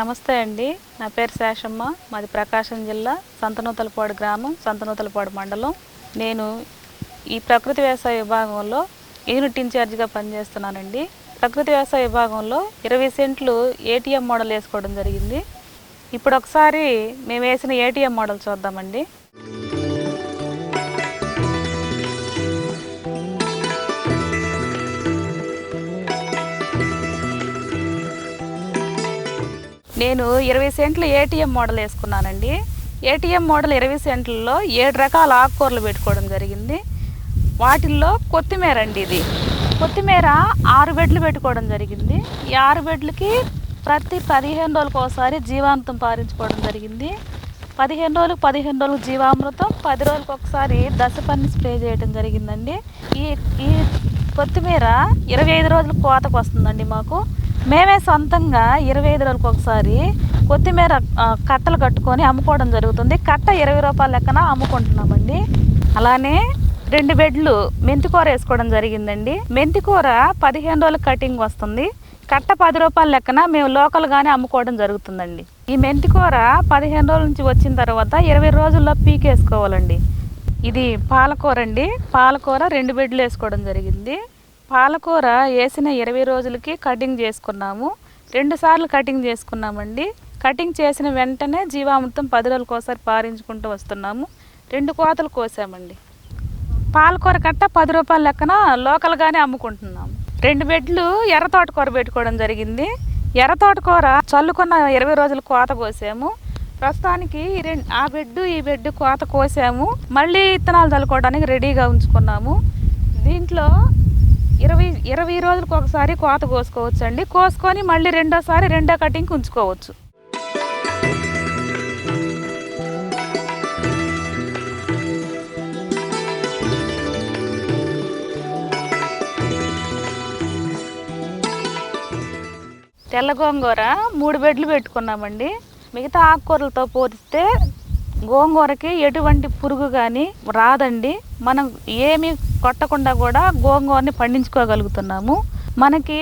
నమస్తే అండి. నా పేరు శేషమ్మ. మాది ప్రకాశం జిల్లా సంతనూతలపాడు గ్రామం సంతనూతలపాడు మండలం. నేను ఈ ప్రకృతి వ్యవసాయ విభాగంలో యూనిట్ ఇన్ఛార్జిగా పనిచేస్తున్నానండి. ప్రకృతి వ్యవసాయ విభాగంలో ఇరవై సెంట్లు ఏటీఎం మోడల్ వేసుకోవడం జరిగింది. ఇప్పుడు ఒకసారి మేము వేసిన ఏటీఎం మోడల్ చూద్దామండి. నేను ఇరవై సెంట్లు ఏటీఎం మోడల్ వేసుకున్నానండి. ఏటీఎం మోడల్ ఇరవై సెంట్లలో ఏడు రకాల ఆకుకూరలు పెట్టుకోవడం జరిగింది. వాటిల్లో కొత్తిమీర అండి ఇది. కొత్తిమీర ఆరు బెడ్లు పెట్టుకోవడం జరిగింది. ఈ ఆరు బెడ్లకి ప్రతి పదిహేను రోజులకు ఒకసారి జీవామృతం పారించుకోవడం జరిగింది. పదిహేను రోజులకు పదిహేను రోజులకు జీవామృతం పది రోజులకు ఒకసారి దశపన్ని స్ప్రే చేయడం జరిగిందండి. ఈ ఈ కొత్తిమీర ఇరవై ఐదు రోజులకు కోతకు వస్తుందండి మాకు. మేమే సొంతంగా ఇరవై ఐదు రోజులకు ఒకసారి కొత్తిమీర కట్టలు కట్టుకొని అమ్ముకోవడం జరుగుతుంది. కట్ట ఇరవై రూపాయల లెక్కన అమ్ముకుంటున్నామండి. అలానే రెండు బెడ్లు మెంతికూర వేసుకోవడం జరిగిందండి. మెంతికూర పదిహేను రోజులకు కటింగ్ వస్తుంది. కట్ట పది రూపాయల లెక్కన మేము లోకల్గానే అమ్ముకోవడం జరుగుతుందండి. ఈ మెంతికూర పదిహేను రోజుల నుంచి వచ్చిన తర్వాత ఇరవై రోజుల్లో పీకేసుకోవాలండి. ఇది పాలకూర అండి. పాలకూర రెండు బెడ్లు వేసుకోవడం జరిగింది. పాలకూర వేసిన ఇరవై రోజులకి కటింగ్ చేసుకున్నాము. రెండుసార్లు కటింగ్ చేసుకున్నామండి. కటింగ్ చేసిన వెంటనే జీవామృతం పది రోజులకు ఒకసారి పారించుకుంటూ వస్తున్నాము. రెండు కోతలు కోసామండి. పాలకూర కట్ట పది రూపాయల లెక్కన లోకల్గానే అమ్ముకుంటున్నాము. రెండు బెడ్లు ఎర్ర తోటకూర పెట్టుకోవడం జరిగింది. ఎర్ర తోటకూర చల్లుకున్న ఇరవై రోజులు కోత కోసాము. ప్రస్తుతానికి ఈ రెండు ఆ బెడ్ ఈ బెడ్ కోత కోసాము. మళ్ళీ విత్తనాలు చల్లుకోవడానికి రెడీగా ఉంచుకున్నాము. దీంట్లో ఇరవై ఇరవై రోజులకు ఒకసారి కోత కోసుకోవచ్చు అండి కోసుకొని మళ్ళీ రెండోసారి రెండో కటింగ్కి ఉంచుకోవచ్చు. తెల్ల గోంగూర మూడు బెడ్లు పెట్టుకున్నామండి. మిగతా ఆకుకూరలతో పోలిస్తే గోంగూరకి ఎటువంటి పురుగు కానీ రాదండి. మనం ఏమి కొట్టకుండా కూడా గోంగూరని పండించుకోగలుగుతున్నాము. మనకి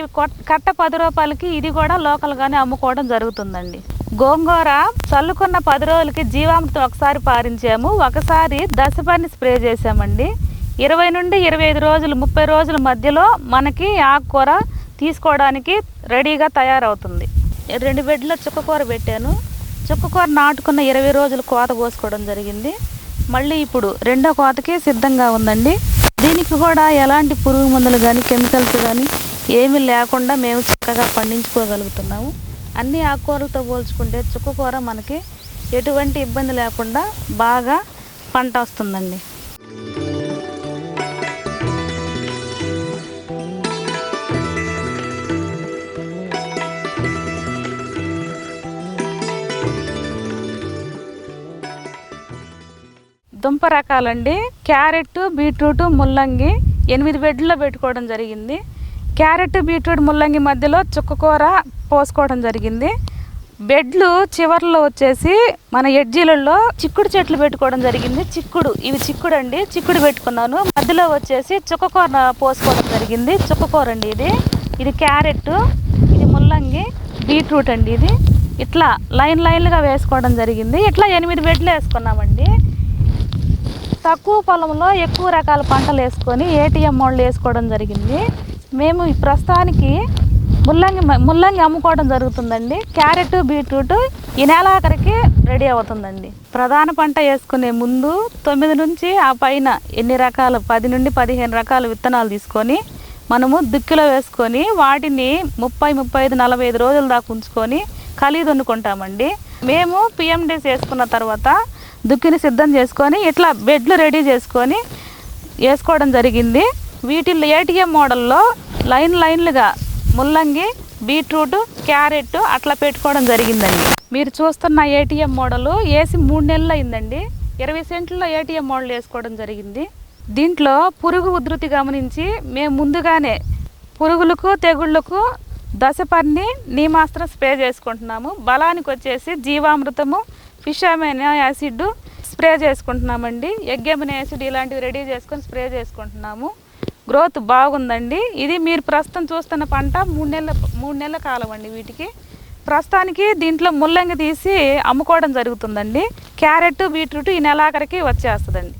కట్ట పది రూపాయలకి ఇది కూడా లోకల్గానే అమ్ముకోవడం జరుగుతుందండి. గోంగూర చల్లుకున్న పది రోజులకి జీవామృతం ఒకసారి పారించాము. ఒకసారి దశపర్ని స్ప్రే చేసామండి ఇరవై నుండి ఇరవై ఐదు రోజులు ముప్పై రోజుల మధ్యలో మనకి ఆకుకూర తీసుకోవడానికి రెడీగా తయారవుతుంది. రెండు బెడ్ల చుక్కకూర పెట్టాను. చుక్కకూర నాటుకున్న ఇరవై రోజులు కోత కోసుకోవడం జరిగింది. మళ్ళీ ఇప్పుడు రెండో కోతకి సిద్ధంగా ఉందండి. దీనికి కూడా ఎలాంటి పురుగు మందులు కానీ కెమికల్స్ కానీ ఏమీ లేకుండా మేము చక్కగా పండించుకోగలుగుతున్నాము. అన్ని ఆకుకూరలతో పోల్చుకుంటే చుక్కకూర మనకి ఎటువంటి ఇబ్బంది లేకుండా బాగా పంట వస్తుందండి. దుంప రకాలండి. క్యారెట్ బీట్రూట్ ముల్లంగి ఎనిమిది బెడ్లో పెట్టుకోవడం జరిగింది. క్యారెట్ బీట్రూట్ ముల్లంగి మధ్యలో చుక్కకూర పోసుకోవడం జరిగింది. బెడ్లు చివర్లో వచ్చేసి మన ఎడ్జీలలో చిక్కుడు చెట్లు పెట్టుకోవడం జరిగింది. చిక్కుడు ఇవి చిక్కుడు అండి. చిక్కుడు పెట్టుకున్నాను. మధ్యలో వచ్చేసి చుక్కకూర పోసుకోవడం జరిగింది. చుక్కకూర అండి ఇది. ఇది క్యారెట్ ఇది ముల్లంగి బీట్రూట్ అండి ఇది. ఇట్లా లైన్ లైన్లుగా వేసుకోవడం జరిగింది. ఇట్లా ఎనిమిది బెడ్లు వేసుకున్నామండి. తక్కువ పొలంలో ఎక్కువ రకాల పంటలు వేసుకొని ఏటీఎం మోడల్ వేసుకోవడం జరిగింది. మేము ప్రస్తుతానికి ముల్లంగి మ- ముల్లంగి అమ్ముకోవడం జరుగుతుందండి. క్యారెట్ బీట్రూట్ ఈ నెలాఖరికి రెడీ అవుతుందండి. ప్రధాన పంట వేసుకునే ముందు తొమ్మిది నుంచి ఆ పైన ఎన్ని రకాల పది నుండి పదిహేను రకాల విత్తనాలు తీసుకొని మనము దుక్కిలో వేసుకొని వాటిని ముప్పై ముప్పై ఐదు నలభై ఐదు రోజుల దాకా ఉంచుకొని ఖలీదు వండుకుంటామండి మేము పిఎండిస్ వేసుకున్న తర్వాత దుక్కిని సిద్ధం చేసుకొని ఇట్లా బెడ్లు రెడీ చేసుకొని వేసుకోవడం జరిగింది. వీటిల్లో ఏటీఎం మోడల్లో లైన్ లైన్లుగా ముల్లంగి బీట్రూట్ క్యారెట్ అట్లా పెట్టుకోవడం జరిగిందండి. మీరు చూస్తున్న ఏటీఎం మోడల్ వేసి మూడు నెలలు అయిందండి. ఇరవై సెంట్లలో ఏటీఎం మోడల్ వేసుకోవడం జరిగింది. దీంట్లో పురుగు ఉధృతి గమనించి మేము ముందుగానే పురుగులకు తెగుళ్ళకు దశపర్ని నీమాస్త్రం స్ప్రే చేసుకుంటున్నాము. బలానికి వచ్చేసి జీవామృతము ఫిష్ యాసిడ్ స్ప్రే చేసుకుంటున్నామండి. ఎగ్గెమిన యాసిడ్ ఇలాంటివి రెడీ చేసుకొని స్ప్రే చేసుకుంటున్నాము. గ్రోత్ బాగుందండి. ఇది మీరు ప్రస్తుతం చూస్తున్న పంట మూడు నెలల మూడు నెలల కాలం అండి వీటికి. ప్రస్తుతానికి దీంట్లో ముల్లంగి తీసి అమ్ముకోవడం జరుగుతుందండి. క్యారెట్ బీట్రూట్ ఈ నెలాఖరికి వచ్చేస్తుందండి.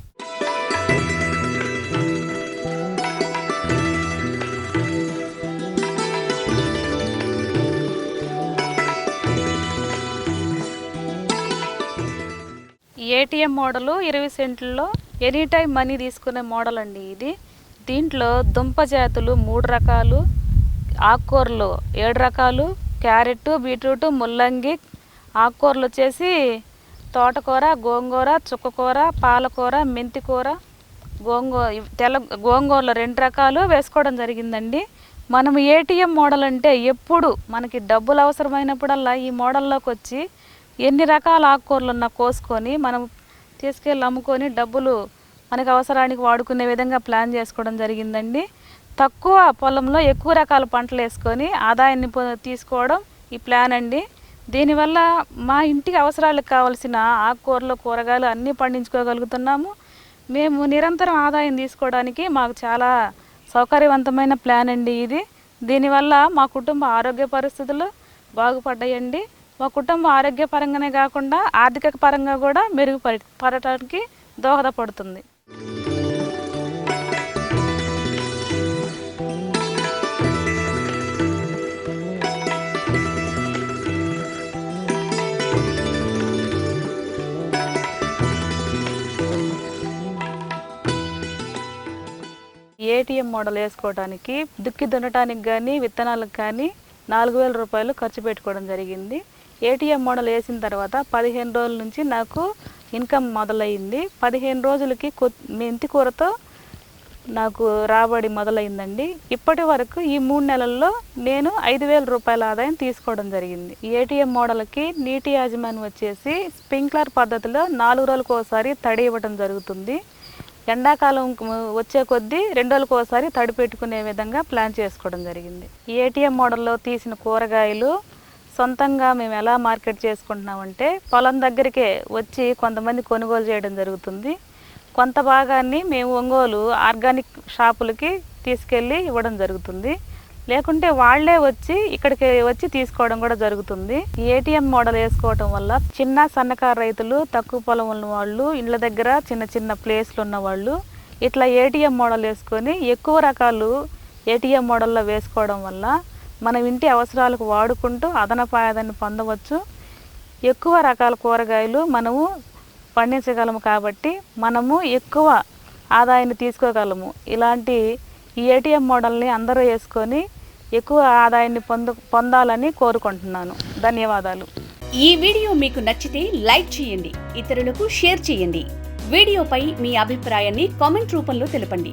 ఏటీఎం మోడలు ఇరవై సెంట్లలో ఎనీ టైం మనీ తీసుకునే మోడల్ అండి ఇది. దీంట్లో దుంప జాతులు మూడు రకాలు ఆకుకూరలు ఏడు రకాలు క్యారెట్ బీట్రూట్ ముల్లంగి ఆకుకూరలు వచ్చేసి తోటకూర గోంగూర చుక్కకూర పాలకూర మెంతికూర గోంగూర తెల్ల గోంగూరలు రెండు రకాలు వేసుకోవడం జరిగిందండి. మనం ఏటీఎం మోడల్ అంటే ఎప్పుడు మనకి డబ్బులు అవసరమైనప్పుడల్లా ఈ మోడల్లోకి వచ్చి ఎన్ని రకాల ఆకుకూరలు ఉన్నా కోసుకొని మనం తీసుకెళ్ళి అమ్ముకొని డబ్బులు మనకు అవసరానికి వాడుకునే విధంగా ప్లాన్ చేసుకోవడం జరిగిందండి. తక్కువ పొలంలో ఎక్కువ రకాల పంటలు వేసుకొని ఆదాయాన్ని తీసుకోవడం ఈ ప్లాన్ అండి. దీనివల్ల మా ఇంటికి అవసరాలకు కావాల్సిన ఆకుకూరలు కూరగాయలు అన్నీ పండించుకోగలుగుతున్నాము. మేము నిరంతరం ఆదాయం తీసుకోవడానికి మాకు చాలా సౌకర్యవంతమైన ప్లాన్ అండి ఇది. దీనివల్ల మా కుటుంబ ఆరోగ్య పరిస్థితులు బాగుపడ్డాయండి. మా కుటుంబం ఆరోగ్యపరంగానే కాకుండా ఆర్థిక పరంగా కూడా మెరుగుపడటానికి దోహదపడుతుంది. ఏటీఎం మోడల్ వేసుకోవడానికి దుక్కి దున్నటానికి కానీ విత్తనాలకు కానీ నాలుగు వేల రూపాయలు ఖర్చు పెట్టుకోవడం జరిగింది. ఏటీఎం మోడల్ వేసిన తర్వాత పదిహేను రోజుల నుంచి నాకు ఇన్కమ్ మొదలైంది. పదిహేను రోజులకి కొ మెంతి కూరతో నాకు రాబడి మొదలైందండి. ఇప్పటి వరకు ఈ మూడు నెలల్లో నేను ఐదు వేల రూపాయల ఆదాయం తీసుకోవడం జరిగింది. ఏటీఎం మోడల్కి నీటి యాజమాన్యం వచ్చేసి స్ప్రింక్లర్ పద్ధతిలో నాలుగు రోజులకు ఒకసారి తడి ఇవ్వడం జరుగుతుంది. ఎండాకాలం వచ్చే కొద్దీ రెండు రోజులకు ఒకసారి తడి పెట్టుకునే విధంగా ప్లాన్ చేసుకోవడం జరిగింది. ఏటీఎం మోడల్లో తీసిన కూరగాయలు సొంతంగా మేము ఎలా మార్కెట్ చేసుకుంటున్నామంటే పొలం దగ్గరికే వచ్చి కొంతమంది కొనుగోలు చేయడం జరుగుతుంది. కొంత భాగాన్ని మేము ఒంగోలు ఆర్గానిక్ షాపులకి తీసుకెళ్ళి ఇవ్వడం జరుగుతుంది. లేకుంటే వాళ్ళే వచ్చి ఇక్కడికి వచ్చి తీసుకోవడం కూడా జరుగుతుంది. ఏటీఎం మోడల్ వేసుకోవడం వల్ల చిన్న సన్నకారు రైతులు తక్కువ పొలం ఉన్న వాళ్ళు ఇళ్ళ దగ్గర చిన్న చిన్న ప్లేస్లు ఉన్న వాళ్ళు ఇట్లా ఏటీఎం మోడల్ వేసుకొని ఎక్కువ రకాలు ఏటీఎం మోడల్లో వేసుకోవడం వల్ల మనం ఇంటి అవసరాలకు వాడుకుంటూ అదనపు ఆదాన్ని పొందవచ్చు. ఎక్కువ రకాల కూరగాయలు మనము పండించగలము కాబట్టి మనము ఎక్కువ ఆదాయాన్ని తీసుకోగలము. ఇలాంటి ఈ ఏటీఎం మోడల్ని అందరూ వేసుకొని ఎక్కువ ఆదాయాన్ని పొంద పొందాలని కోరుకుంటున్నాను. ధన్యవాదాలు. ఈ వీడియో మీకు నచ్చితే లైక్ చేయండి ఇతరులకు షేర్ చేయండి. వీడియోపై మీ అభిప్రాయాన్ని కామెంట్ రూపంలో తెలపండి.